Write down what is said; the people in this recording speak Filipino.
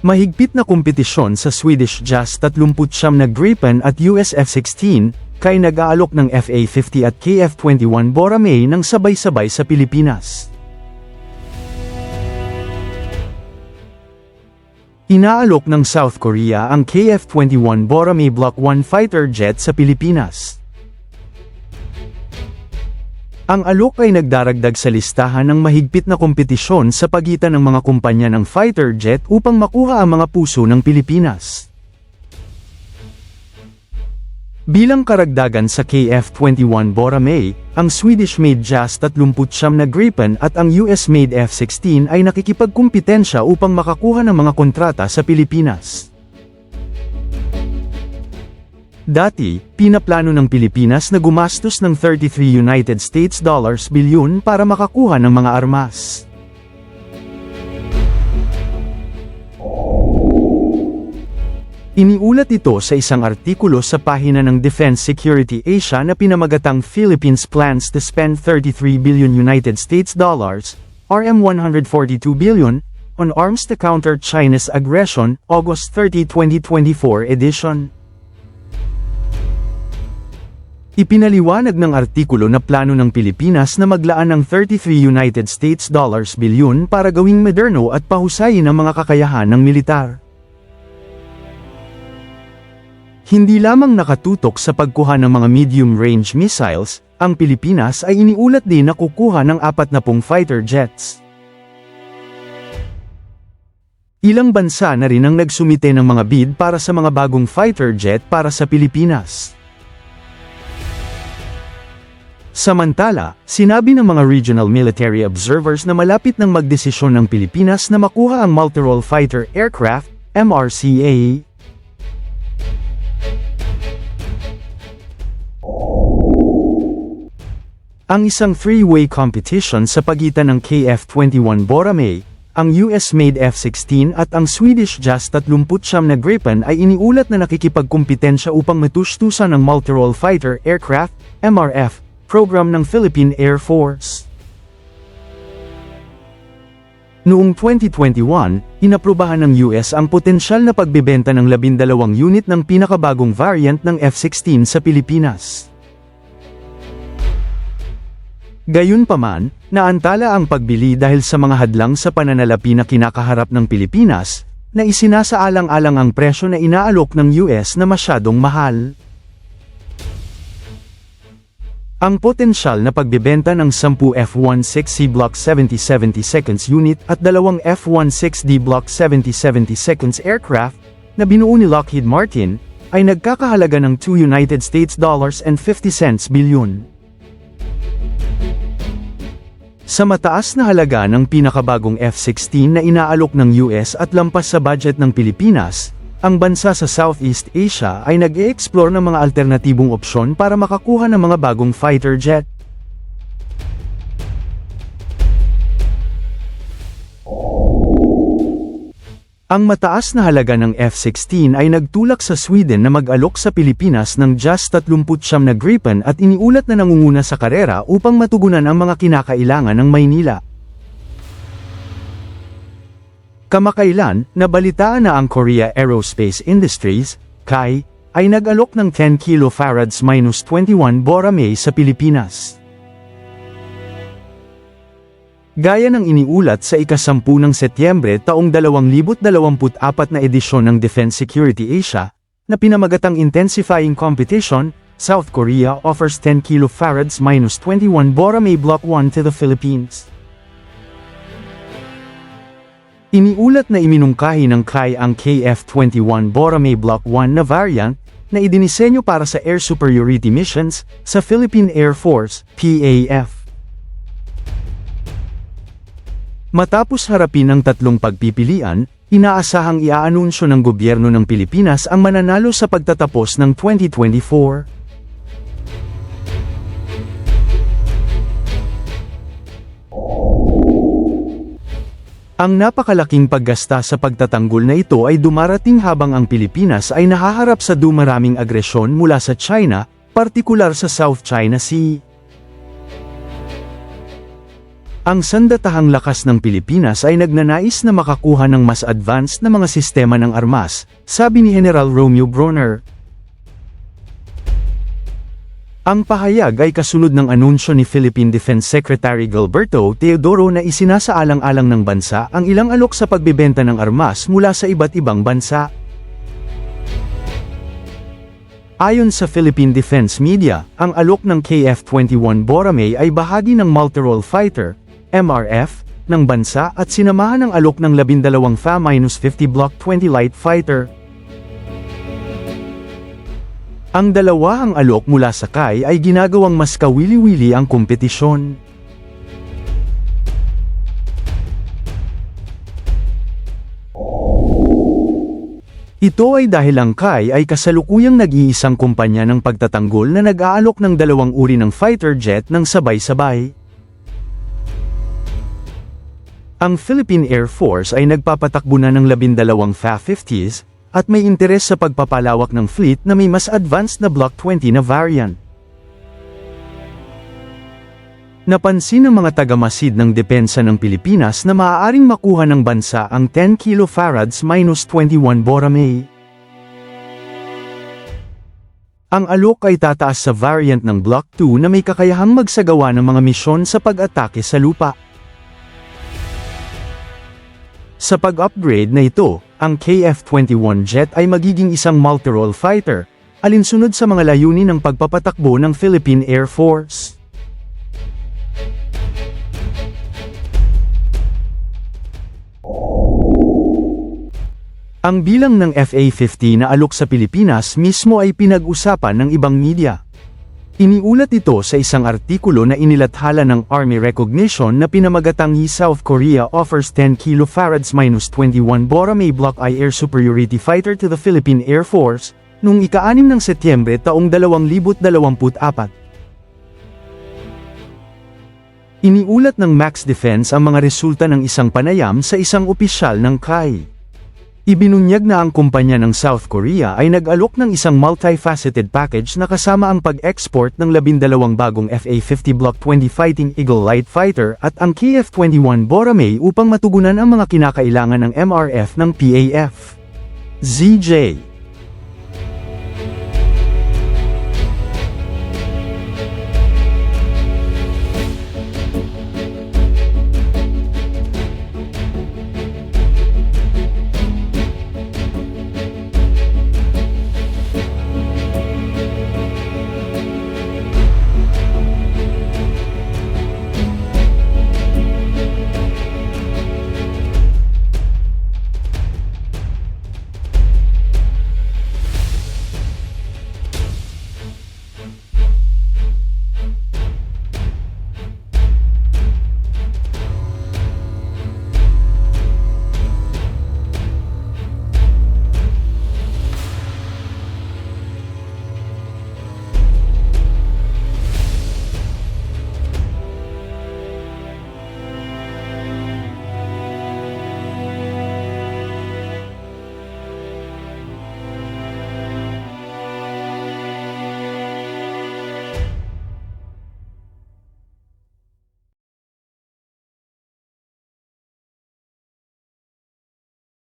Mahigpit na kompetisyon sa Swedish Jazz 39 na Gripen at US F-16, kay nag-aalok ng FA-50 at KF-21 Boramae ng sabay-sabay sa Pilipinas. Inaalok ng South Korea ang KF-21 Boramae Block 1 fighter jet sa Pilipinas. Ang alok ay nagdaragdag sa listahan ng mahigpit na kompetisyon sa pagitan ng mga kumpanya ng fighter jet upang makuha ang mga puso ng Pilipinas. Bilang karagdagan sa KF-21 Boramae, ang Swedish-made Jas 39 na Gripen at ang US-made F-16 ay nakikipagkumpetensya upang makakuha ng mga kontrata sa Pilipinas. Dati, pinaplano ng Pilipinas na gumastos ng 33 United States dollars bilyon para makakuha ng mga armas. Iniulat ito sa isang artikulo sa pahina ng Defense Security Asia na pinamagatang Philippines plans to spend 33 billion United States dollars, RM 142 billion, on arms to counter China's aggression, August 30, 2024 edition. Ipinaliwanag ng artikulo na plano ng Pilipinas na maglaan ng 33 United States dollars bilyon para gawing moderno at pahusayin ang mga kakayahan ng militar. Hindi lamang nakatutok sa pagkuha ng mga medium-range missiles, ang Pilipinas ay iniulat din na kukuha ng 40 fighter jets. Ilang bansa na rin ang nagsumite ng mga bid para sa mga bagong fighter jet para sa Pilipinas. Samantala, sinabi ng mga regional military observers na malapit nang magdesisyon ng Pilipinas na makuha ang Multirole Fighter Aircraft, MRCA. Ang isang three-way competition sa pagitan ng KF-21 Boramae, ang US-made F-16 at ang Swedish Jas 39 na Gripen ay iniulat na nakikipagkumpetensya upang matustusan ang Multirole Fighter Aircraft, MRF, program ng Philippine Air Force. Noong 2021, inaprubahan ng US ang potensyal na pagbebenta ng 12 unit ng pinakabagong variant ng F-16 sa Pilipinas. Gayunpaman, naantala ang pagbili dahil sa mga hadlang sa pananalapi na kinakaharap ng Pilipinas, na isinasaalang-alang ang presyo na inaalok ng US na masyadong mahal. Ang potensyal na pagbebenta ng 10 F-16C Block 7070 seconds unit at dalawang F-16D Block 7070 seconds aircraft na binuo ni Lockheed Martin ay nagkakahalaga ng 2 United States dollars and 50 cents bilyon. Sa mataas na halaga ng pinakabagong F-16 na inaalok ng US at lampas sa budget ng Pilipinas, ang bansa sa Southeast Asia ay nag-e-explore ng mga alternatibong opsyon para makakuha ng mga bagong fighter jet. Ang mataas na halaga ng F-16 ay nagtulak sa Sweden na mag-alok sa Pilipinas ng Jas 39 na Gripen at iniulat na nangunguna sa karera upang matugunan ang mga kinakailangan ng Maynila. Kamakailan, nabalitaan na ang Korea Aerospace Industries, KAI, ay nag-alok ng 10 kFarads-21 Boramae sa Pilipinas. Gaya ng iniulat sa ikasampu ng Setyembre taong 2024 na edisyon ng Defense Security Asia, na pinamagatang Intensifying Competition, South Korea offers 10 kFarads-21 Boramae Block 1 to the Philippines. Iniulat na iminungkahi ng KAI ang KF-21 Boramae Block 1 na variant, na idinisenyo para sa air superiority missions, sa Philippine Air Force, PAF. Matapos harapin ang tatlong pagpipilian, inaasahang iaanunsyo ng gobyerno ng Pilipinas ang mananalo sa pagtatapos ng 2024. Ang napakalaking paggasta sa pagtatanggol na ito ay dumarating habang ang Pilipinas ay nahaharap sa dumaraming agresyon mula sa China, partikular sa South China Sea. Ang sandatahang lakas ng Pilipinas ay nagnanais na makakuha ng mas advanced na mga sistema ng armas, sabi ni General Romeo Bronner. Ang pahayag ay kasunod ng anunsyo ni Philippine Defense Secretary Gilberto Teodoro na isinasaalang-alang ng bansa ang ilang alok sa pagbebenta ng armas mula sa iba't ibang bansa. Ayon sa Philippine Defense Media, ang alok ng KF-21 Borame ay bahagi ng Multirole Fighter, MRF, ng bansa at sinamahan ng alok ng 12 FA-50 Block 20 Light Fighter. Ang dalawa ang alok mula sa KAI ay ginagawang mas kawili-wili ang kompetisyon. Ito ay dahil ang KAI ay kasalukuyang nag-iisang kumpanya ng pagtatanggol na nag-aalok ng dalawang uri ng fighter jet ng sabay-sabay. Ang Philippine Air Force ay nagpapatakbo na ng labindalawang FA-50s, at may interes sa pagpapalawak ng fleet na may mas advanced na Block 20 na variant. Napansin ng mga tagamasid ng depensa ng Pilipinas na maaaring makuha ng bansa ang 10 kilofarads minus 21 Borame. Ang alok ay tataas sa variant ng Block 2 na may kakayahang magsagawa ng mga misyon sa pag-atake sa lupa. Sa pag-upgrade na ito, ang KF-21 jet ay magiging isang multirole fighter, alinsunod sa mga layunin ng pagpapatakbo ng Philippine Air Force. Ang bilang ng FA-50 na alok sa Pilipinas mismo ay pinag-usapan ng ibang media. Iniulat ito sa isang artikulo na inilathala ng Army Recognition na pinamagatang South Korea offers 10 kilofarads minus 21 Borame Block I Air Superiority Fighter to the Philippine Air Force, noong ika-6 ng Setyembre taong 2024. Iniulat ng Max Defense ang mga resulta ng isang panayam sa isang opisyal ng KAI. Ibinunyag na ang kumpanya ng South Korea ay nag-alok ng isang multifaceted package na kasama ang pag-export ng labindalawang bagong FA-50 Block 20 Fighting Eagle Light Fighter at ang KF-21 Borame upang matugunan ang mga kinakailangan ng MRF ng PAF. ZJ